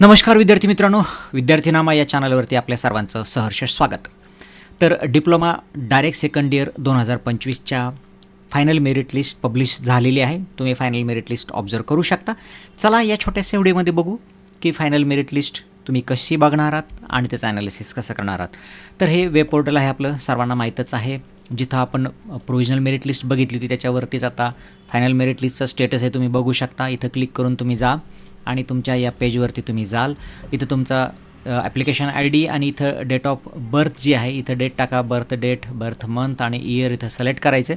नमस्कार विद्यार्थी मित्रांनो. विद्यार्थीनामा या चॅनलवरती आपल्या सर्वांचं सहर्ष स्वागत. तर डिप्लोमा डायरेक्ट सेकंड इयर दोन हजार पंचवीसच्या फायनल मेरिट लिस्ट पब्लिश झालेली आहे. तुम्ही फायनल मेरिट लिस्ट ऑब्झर्व करू शकता. चला या छोट्याशा व्हिडिओमध्ये बघू की फायनल मेरिट लिस्ट तुम्ही कशी बघणार आहात आणि त्याचं ॲनालिसिस कसं करणार आहात. तर हे वेब पोर्टल आहे आपलं सर्वांना माहीतच आहे. जिथं आपण प्रोविजनल मेरिट लिस्ट बघितली होती त्याच्यावरतीच आता फायनल मेरिट लिस्टचं स्टेटस आहे तुम्ही बघू शकता. इथं क्लिक करून तुम्ही जा. आणि तुमच्या या पेजवरती तुम्ही जाल. इथं तुमचा ॲप्लिकेशन आय डी आणि इथं डेट ऑफ बर्थ जी आहे इथं डेट टाका बर्थ डेट बर्थ मंथ आणि इयर इथं सिलेक्ट करायचं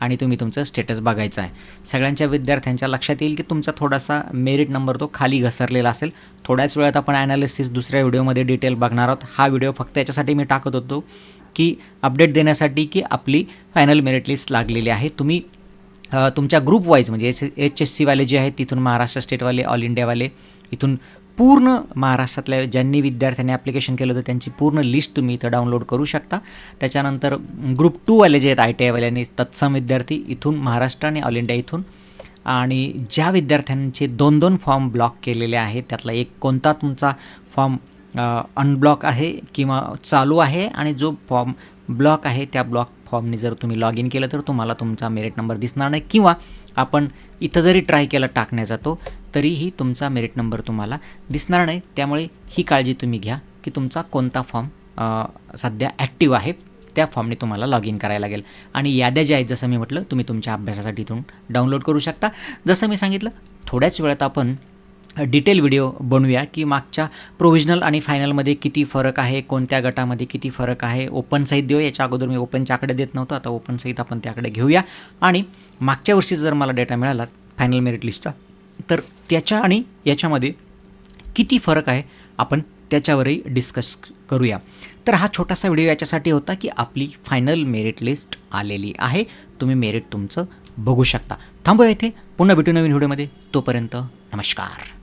आणि तुम्ही तुमचं स्टेटस बघायचं आहे. सगळ्यांच्या विद्यार्थ्यांच्या लक्षात येईल की तुमचा थोडासा मेरिट नंबर तो खाली घसरलेला असेल. थोड्याच वेळात आपण ॲनालिसिस दुसऱ्या व्हिडिओमध्ये डिटेल बघणार आहोत. हा व्हिडिओ फक्त याच्यासाठी मी टाकत होतो की अपडेट देण्यासाठी की आपली फायनल मेरिट लिस्ट लागलेली आहे. तुम्ही तुमच्या ग्रुप वाईज म्हणजे एस एच एस सीवाले जे आहेत तिथून महाराष्ट्र स्टेटवाले ऑल इंडियावाले इथून पूर्ण महाराष्ट्रातल्या ज्यांनी विद्यार्थ्यांनी ॲप्लिकेशन केलं होतं त्यांची पूर्ण लिस्ट तुम्ही इथं डाउनलोड करू शकता. त्याच्यानंतर ग्रुप टूवाले जे आहेत आय टी आयवाल्यांनी तत्सम विद्यार्थी इथून महाराष्ट्र आणि ऑल इंडिया इथून. आणि ज्या विद्यार्थ्यांचे दोन दोन फॉर्म ब्लॉक केलेले आहेत त्यातला एक कोणता तुमचा फॉर्म अनब्लॉक आहे किंवा चालू आहे आणि जो फॉर्म ब्लॉक आहे त्या ब्लॉक फॉर्मने जर तुम्ही लॉग इन केलं तर तुम्हाला तुमचा मेरिट नंबर दिसणार नाही. किंवा आपण इथं जरी ट्राय केला टाकण्याचा तो तरीही तुमचा मेरिट नंबर तुम्हाला दिसणार नाही. त्यामुळे ही काळजी तुम्ही घ्या की तुमचा कोणता फॉर्म सध्या ॲक्टिव्ह आहे त्या फॉर्मने तुम्हाला लॉग इन करायला लागेल. आणि याद्या ज्या आहेत जसं मी म्हटलं तुम्ही तुमच्या अभ्यासासाठी इथून डाउनलोड करू शकता. जसं मी सांगितलं थोड्याच वेळात आपण डिटेल व्हिडिओ बनवूया की मागच्या प्रोव्हिजनल आणि फायनलमध्ये किती फरक आहे कोणत्या गटामध्ये किती फरक आहे ओपन सहित देऊ. याच्या अगोदर मी ओपनच्या आकडे देत नव्हतो आता ओपन सहित आपण त्याकडे घेऊया. आणि मागच्या वर्षीचा जर मला डेटा मिळाला फायनल मेरिट लिस्टचा तर त्याच्या आणि याच्यामध्ये किती फरक आहे आपण त्याच्यावरही डिस्कस करूया. तर हा छोटासा व्हिडिओ याच्यासाठी होता की आपली फायनल मेरिट लिस्ट आलेली आहे. तुम्ही मेरिट तुमचं बघू शकता. थांबूया इथे. पुन्हा भेटू नवीन व्हिडिओमध्ये. तोपर्यंत नमस्कार.